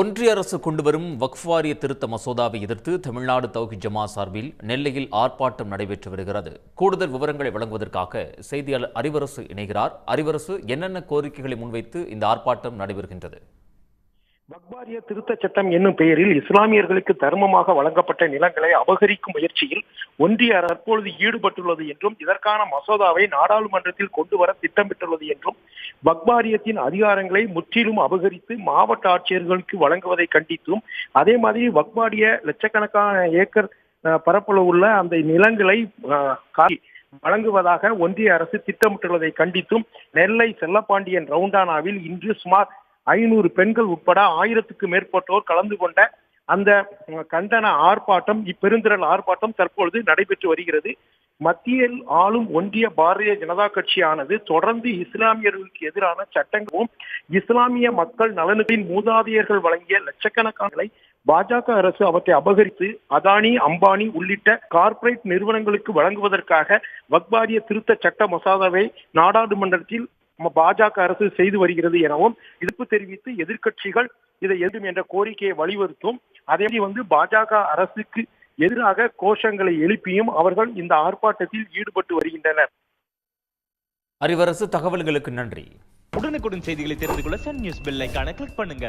ஒன்றிய அரசு கொண்டுவரும் வஃப்வாரிய திருத்த மசோதாவை எதிர்த்து தமிழ்நாடு தௌஹி ஜமா சார்பில் நெல்லையில் ஆர்ப்பாட்டம் நடைபெற்று வருகிறது. கூடுதல் விவரங்களை வழங்குவதற்காக செய்தியாளர் அறிவரசு இணைகிறார். அறிவரசு என்னென்ன கோரிக்கைகளை முன்வைத்து இந்த ஆர்ப்பாட்டம் நடைபெறுகின்றது? பக்பாரிய திருத்த சட்டம் என்னும் பெயரில் இஸ்லாமியர்களுக்கு தர்மமாக வழங்கப்பட்ட நிலங்களை அபகரிக்கும் முயற்சியில் ஒன்றிய அரசு தற்பொழுது ஈடுபட்டுள்ளது என்றும் இதற்கான மசோதாவை நாடாளுமன்றத்தில் கொண்டு வர திட்டமிட்டுள்ளது என்றும் பக்பாரியத்தின் அதிகாரங்களை முற்றிலும் அபகரித்து மாவட்ட ஆட்சியர்களுக்கு வழங்குவதை கண்டித்தும் அதே மாதிரி பக்பாரிய லட்சக்கணக்கான ஏக்கர் பரப்பளவு உள்ள அந்த நிலங்களை வழங்குவதாக ஒன்றிய அரசு திட்டமிட்டுள்ளதை கண்டித்தும் நெல்லை செல்லப்பாண்டியன் ரவுண்டானாவில் இன்று சுமார் ஐநூறு பெண்கள் உட்பட ஆயிரத்துக்கு மேற்பட்டோர் கலந்து கொண்ட அந்த கண்டன ஆர்ப்பாட்டம் இப்பெருந்திரள் ஆர்ப்பாட்டம் தற்பொழுது நடைபெற்று வருகிறது. மத்தியில் ஆளும் ஒன்றிய பாரதிய ஜனதா கட்சியானது தொடர்ந்து இஸ்லாமியர்களுக்கு எதிரான சட்டங்களும் இஸ்லாமிய மக்கள் நலனுக்கின் மூதாதையர்கள் வழங்கிய லட்சக்கணக்கானங்களை பாஜக அரசு அவற்றை அபகரித்து அதானி அம்பானி உள்ளிட்ட கார்ப்பரேட் நிறுவனங்களுக்கு வழங்குவதற்காக வக்பாரிய திருத்த சட்ட மசோதாவை நாடாளுமன்றத்தில் பாஜக அரசு செய்து வருகிறது எனவும் எதிர்ப்பு தெரிவித்து எதிர்க்கட்சிகள் இதை எதிரும் என்ற கோரிக்கையை வலியுறுத்தும். அதே வந்து பாஜக அரசுக்கு எதிராக கோஷங்களை எழுப்பியும் அவர்கள் இந்த ஆர்ப்பாட்டத்தில் ஈடுபட்டு வருகின்றனர். அறிவரசு தகவல்களுக்கு நன்றி. உடனுக்குடன் செய்திகளை தெரிந்து கொள்ள சன் நியூஸ் பெல் ஐகானை கிளிக் பண்ணுங்க.